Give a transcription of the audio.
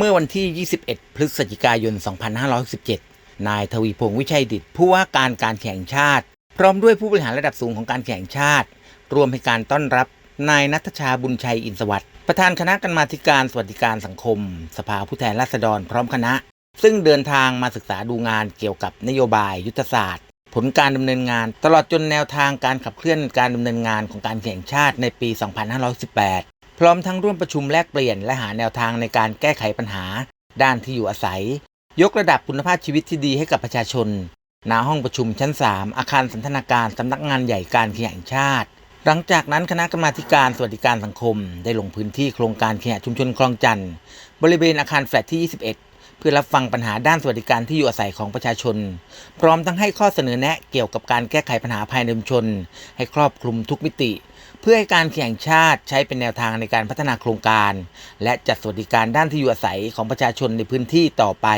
เมื่อวันที่ 21 พฤศจิกายน 2567นายทวีพงษ์วิชัยดิตผู้ว่าการการแข่งชาติ พร้อมด้วยผู้บริหารระดับสูงของการแข่งชาติ รวมให้การต้อนรับนายนัทชาบุญชัยอินสวัสดิ์ประธานคณะกรรมาธิการสวัสดิการสังคม สภาผู้แทนราษฎรพร้อมคณะ ซึ่งเดินทางมาศึกษาดูงานเกี่ยวกับนโยบายยุทธศาสตร์ ผลการดำเนินงาน ตลอดจนแนวทางการขับเคลื่อนการดำเนินงานของการแข่งชาติในปี 2518 พร้อมทั้งร่วมประชุมแลกเปลี่ยนและหาแนวทางในการแก้ไขปัญหา ด้านที่อยู่อาศัย ยกระดับคุณภาพชีวิตที่ดีให้กับประชาชนณห้องประชุมชั้น 3 อาคารสันทนาการสำนักงานใหญ่การแข่งชาติ หลังจากนั้นคณะกรรมาธิการสวัสดิการสังคม ได้ลงพื้นที่โครงการแข่ชุมชนคลองจันทร์บริเวณอาคารแฟลตที่ 21 เพื่อรับฟังปัญหาด้านสวัสดิการที่อยู่อาศัยของประชาชน พร้อมทั้งให้ข้อเสนอแนะเกี่ยวกับการแก้ไขปัญหาภายในชุมชน ให้ครอบคลุมทุกมิติ เพื่อให้การแข่งชาติใช้เป็นแนวทางในการพัฒนาโครงการ และจัดสวัสดิการด้านที่อยู่อาศัยของประชาชนในพื้นที่ต่อไป